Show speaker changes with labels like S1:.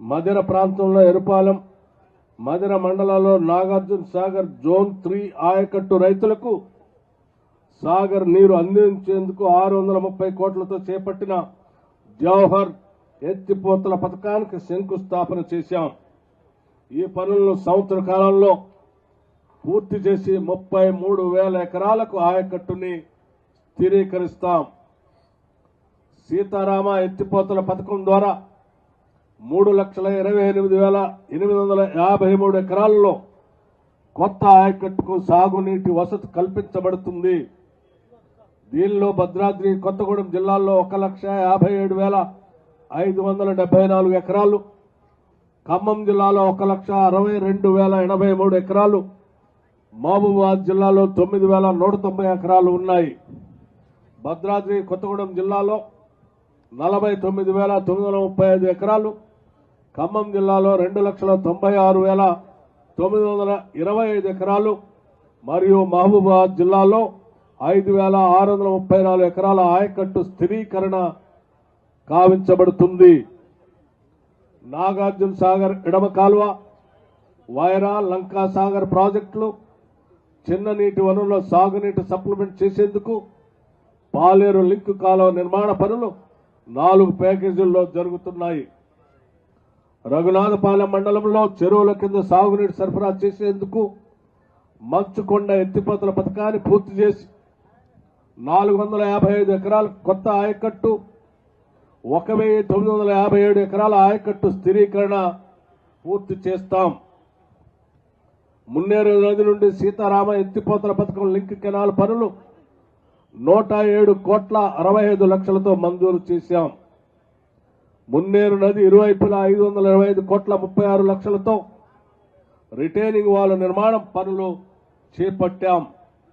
S1: మధిర ప్రాంతంలో ఎరుపాలెం మధిర మండలంలో Nagarjuna Sagar zone three ఆయకట్టు రైతులకు సాగర్ నీరు అందించేందుకు ఆరు వందల ముప్పై కోట్లతో చేపట్టిన జవహర్ ఎత్తిపోతల పథకానికి శంకుస్థాపన చేశాం. ఈ పనులను సంవత్సర కాలంలో పూర్తి చేసి ముప్పై మూడు వేల ఎకరాలకు ఆయకట్టుని స్థిరీకరిస్తాం. సీతారామ ఎత్తిపోతల పథకం ద్వారా మూడు లక్షల ఇరవై ఎనిమిది వేల ఎనిమిది వందల యాభై మూడు ఎకరాల్లో కొత్త ఆయకట్టుకు సాగునీటి వసతి కల్పించబడుతుంది. దీనిలో భద్రాద్రి కొత్తగూడెం జిల్లాల్లో ఒక లక్ష యాభై ఏడు వేల ఐదు వందల డెబ్బై నాలుగు ఎకరాలు ఖమ్మం జిల్లాలో ఒక లక్ష అరవై రెండు వేల ఎనభై మూడు ఎకరాలు మహబూబాబాద్ జిల్లాలో తొమ్మిది వేల నూట తొంభై ఎకరాలు ఉన్నాయి. భద్రాద్రి కొత్తగూడెం జిల్లాలో నలభై తొమ్మిది వేల తొమ్మిది వందల ముప్పై ఐదు ఎకరాలు ఖమ్మం జిల్లాలో రెండు లక్షల తొంభై ఆరు వేల తొమ్మిది వందల ఇరవై ఐదు ఎకరాలు మరియు మహబూబాబాద్ జిల్లాలో ఐదు వేల ఆరు వందల ముప్పై నాలుగు ఎకరాల ఆయకట్టు స్థిరీకరణ కావించబడుతుంది నాగార్జున సాగర్ ఎడమ కాలువ వైరా లంకా సాగర్ ప్రాజెక్టులు చిన్న నీటి వనరుల సాగునీటి సప్లిమెంట్ చేసేందుకు పాలేరు లింక్ కాలువ నిర్మాణ పనులు నాలుగు ప్యాకేజీల్లో జరుగుతున్నాయి. రఘునాథపాలెం మండలంలో చెరువుల కింద సాగునీటి సరఫరా చేసేందుకు మంచుకొండ ఎత్తిపోతల పథకాన్ని పూర్తి చేసి నాలుగు వందల యాభై ఐదు ఎకరాల కొత్త ఆయకట్టు ఒక వెయ్యి తొమ్మిది వందల యాభై ఏడు ఎకరాల ఆయకట్టు స్థిరీకరణ పూర్తి చేస్తాం. మున్నేరు నది నుండి సీతారామ ఎత్తిపోతల పథకం లింక్ కెనాల్ పనులు నూట ఏడు కోట్ల అరవై ఐదు లక్షలతో మంజూరు చేశాం. మున్నేరు నది ఇరువైపులా ఐదు వందల ఇరవై ఐదు కోట్ల ముప్పై ఆరు లక్షలతో రిటైనింగ్ వాళ్ళ నిర్మాణం పనులు చేపట్టాం.